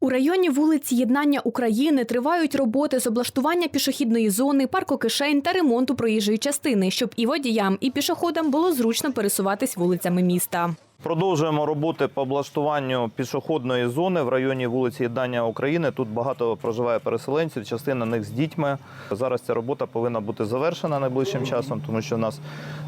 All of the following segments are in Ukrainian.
У районі вулиці Єднання України тривають роботи з облаштування пішохідної зони, паркокишень та ремонту проїжджої частини, щоб і водіям, і пішоходам було зручно пересуватись вулицями міста. Продовжуємо роботи по облаштуванню пішохідної зони в районі вулиці Єднання України. Тут багато проживає переселенців, частина них з дітьми. Зараз ця робота повинна бути завершена найближчим часом, тому що в нас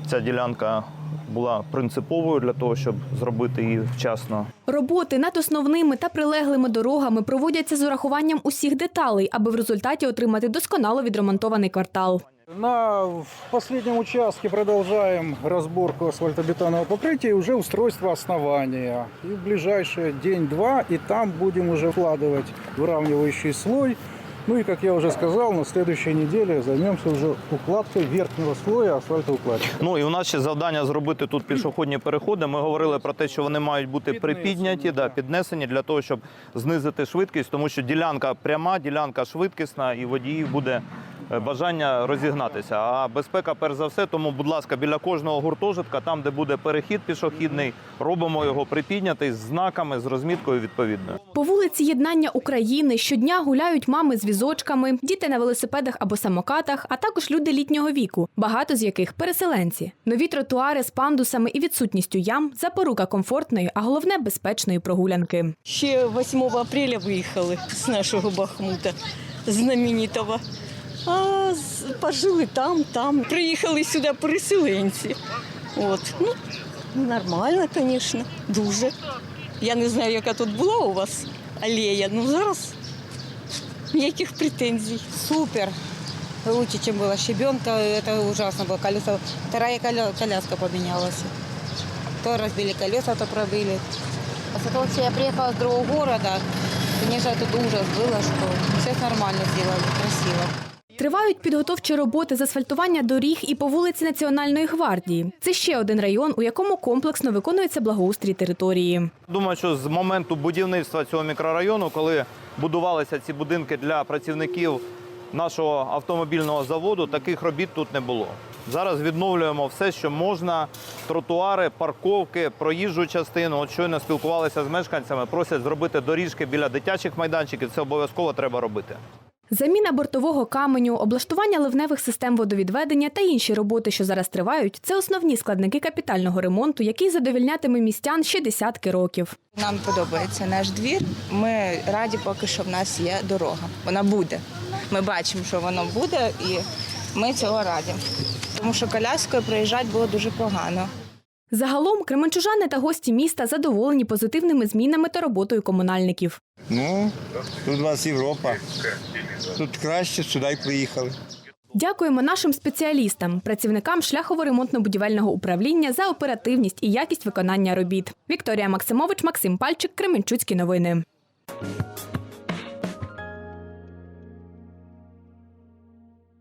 ця ділянка була принциповою для того, щоб зробити її вчасно. Роботи над основними та прилеглими дорогами проводяться з урахуванням усіх деталей, аби в результаті отримати досконало відремонтований квартал. На в последнем участке продолжаем разборку асфальтобетонного покрытия и уже устройство основания. И в ближайший день-два, и там будем уже вкладывать выравнивающий слой. Ну и, как я уже сказал, на следующей неделе займемся уже укладкой верхнего слоя асфальтоукладки. Ну і у нас ще завдання зробити тут пішохідні переходи. Ми говорили про те, що вони мають бути припідняті, да, піднесені для того, щоб знизити швидкість, тому що ділянка пряма, ділянка швидкісна, і водіїв буде е, бажання розігнатися. А безпека, перш за все, тому, будь ласка, біля кожного гуртожитка, там, де буде перехід пішохідний, робимо його припіднятий з знаками, з розміткою відповідною. По вулиці Єднання України щодня гуляють мами з візочками, діти на велосипедах або самокатах, а також люди літнього віку, багато з яких переселенці. Нові тротуари з пандусами і відсутністю ям запорука комфортної, а головне безпечної прогулянки. Ще 8 апреля виїхали з нашого Бахмута знаменитого А з- пожили там, там. Приїхали сюди переселенці. От. Ну, нормально, звісно, дуже. Я не знаю, яка тут була у вас алея, ну зараз ніяких претензій. Супер. Лучше, чем было щебенка. Это ужасно было. Колеса. Вторая коля- коляска поменялась. То разбили колеса, то пробили. После того, что я приехала с другого города, конечно, тут ужас было, что сейчас нормально сделали, красиво. Тривають підготовчі роботи з асфальтування доріг і по вулиці Національної гвардії. Це ще один район, у якому комплексно виконується благоустрій території. Думаю, що з моменту будівництва цього мікрорайону, коли будувалися ці будинки для працівників нашого автомобільного заводу, таких робіт тут не було. Зараз відновлюємо все, що можна: тротуари, парковки, проїжджу частину. От щойно спілкувалися з мешканцями, просять зробити доріжки біля дитячих майданчиків. Це обов'язково треба робити. Заміна бортового каменю, облаштування ливневих систем водовідведення та інші роботи, що зараз тривають, це основні складники капітального ремонту, який задовільнятиме містян ще десятки років. Нам подобається наш двір. Ми раді поки що в нас є дорога. Вона буде. Ми бачимо, що воно буде, і ми цього раді. Тому що коляскою проїжджати було дуже погано. Загалом кременчужани та гості міста задоволені позитивними змінами та роботою комунальників. Ну, тут у вас Європа. Тут краще, сюди й приїхали. Дякуємо нашим спеціалістам, працівникам шляхово-ремонтно-будівельного управління за оперативність і якість виконання робіт. Вікторія Максимович, Максим Пальчик, Кременчуцькі новини.